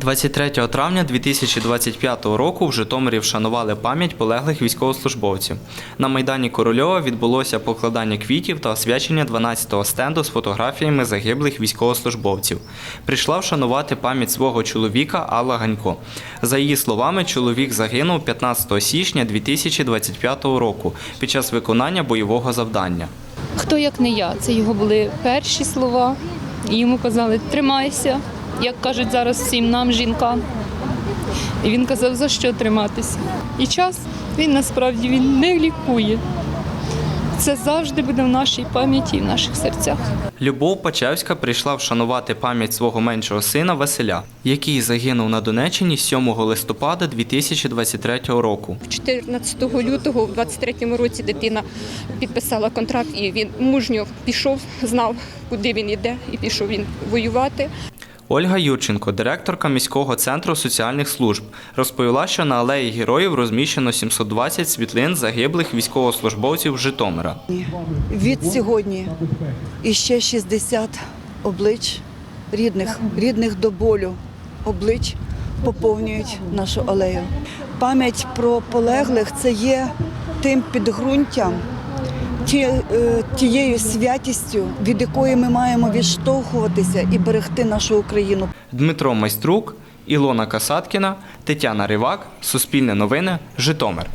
23 травня 2025 року в Житомирі вшанували пам'ять полеглих військовослужбовців. На майдані Корольова відбулося покладання квітів та освячення 12-го стенду з фотографіями загиблих військовослужбовців. Прийшла вшанувати пам'ять свого чоловіка Алла Ганько. За її словами, чоловік загинув 15 січня 2025 року під час виконання бойового завдання. Хто як не я? Це його були перші слова. Йому казали тримайся, як кажуть зараз всім нам, жінкам. І він казав, за що триматися. І час він насправді він не лікує. Це завжди буде в нашій пам'яті і в наших серцях. Любов Пачевська прийшла вшанувати пам'ять свого меншого сина Василя, який загинув на Донеччині 7 листопада 2023 року. 14 лютого в 23-му році дитина підписала контракт і він мужньо пішов, знав, куди він йде, і пішов він воювати. Ольга Юрченко, директорка міського центру соціальних служб, розповіла, що на алеї героїв розміщено 720 світлин загиблих військовослужбовців Житомира. від сьогодні і ще 60 облич рідних, рідних до болю облич поповнюють нашу алею. Пам'ять про полеглих це є тим підґрунтям, тією святістю, від якої ми маємо відштовхуватися і берегти нашу Україну. Дмитро Майструк, Ілона Касаткіна, Тетяна Ривак, Суспільне новини, Житомир.